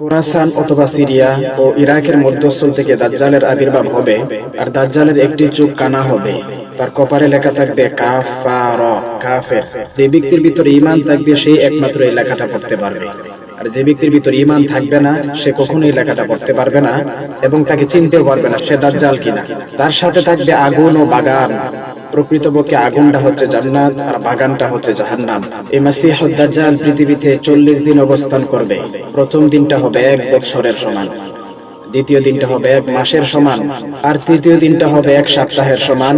কোরাসান অথবা সিরিয়া ও ইরাকের মধ্যস্থল থেকে দাজ্জালের আবির্ভাব হবে, আর দাজ্জালের একটি চোখ কানা হবে। তার কপারে লেখা থাকবে কাফার, কাফের। যে ব্যক্তির ভিতরে ইমান থাকবে সেই একমাত্র এই লেখাটা পড়তে পারবে। আর যে ব্যক্তির ভিতরে ইমান থাকবে না, সে কখনোই লেখাটা পড়তে পারবে না এবং তাকে চিনতেও পারবে না সে দাজ্জাল কিনা। তার সাথে থাকবে আগুন ও বাগান। প্রকৃতপক্ষে আগুনটা হচ্ছে জান্নাত আর বাগানটা হচ্ছে জাহান্নাম। এই মাসিহ দাজ্জাল পৃথিবীতে চল্লিশ দিন অবস্থান করবে। প্রথম দিনটা হবে এক বৎসরের সমান। দ্বিতীয় দিনটা হবে এক মাসের সমান, আর তৃতীয় দিনটা হবে এক সপ্তাহের সমান।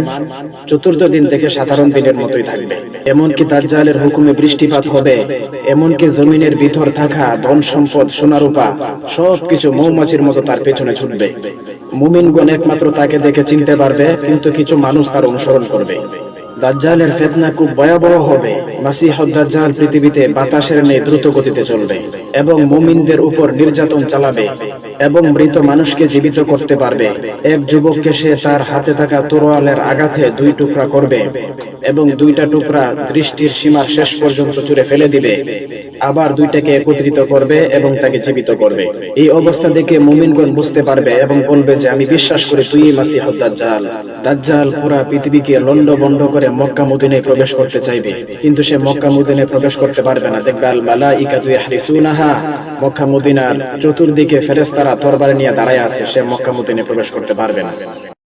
চতুর্থ দিন থেকে সাধারণ দিনের মতোই থাকবে। এমনকি দাজ্জালের হুকুমে বৃষ্টিপাত হবে, এমনকি জমিনের ভিতর থাকা ধন সম্পদ, সোনারূপা, সবকিছু মৌমাছির মতো তার পেছনে ছুটবে। মুমিনগণ একমাত্র তাকে দেখে চিনতে পারবে, কিন্তু কিছু মানুষ তার অনুসরণ করবে। দাজ্জালের ফেতনা খুব ভয়াবহ হবে। মাসিহ দাজ্জাল পৃথিবীতে বাতাসের নেই, দ্রুত গতিতে চলবে। এবং মুমিনদের উপর নির্যাতন চালাবে। এবং মৃত মানুষকে জীবিত করতে পারবে। এক যুবককে সে তার হাতে থাকা তরোয়ালের আঘাতে দুই টুকরা করবে এবং দুইটা টুকরা দৃষ্টির সীমার শেষ পর্যন্ত চুরে ফেলে দিবে। আবার দুইটাকে একত্রিত করবে এবং তাকে জীবিত করবে। এই অবস্থা দেখে মুমিনগণ বুঝতে পারবে এবং বলবে যে, আমি বিশ্বাস করি তুই মাসিহ দাজ্জাল। দাজ্জাল পুরা পৃথিবীকে লন্ড বন্ড করে মক্কা মদিনায় প্রবেশ করতে চাইবে। কিন্তু সে মক্কা মদিনায় প্রবেশ করতে পারবে না। দেখবে আল মালাইকাতু ইয়াহরিসুনাহা। মক্কা মদিনার চতুর্দিকে ফেরেশতারা তরবারি নিয়ে দাঁড়ায় আছে সে মক্কা মদিনে প্রবেশ করতে পারবে না।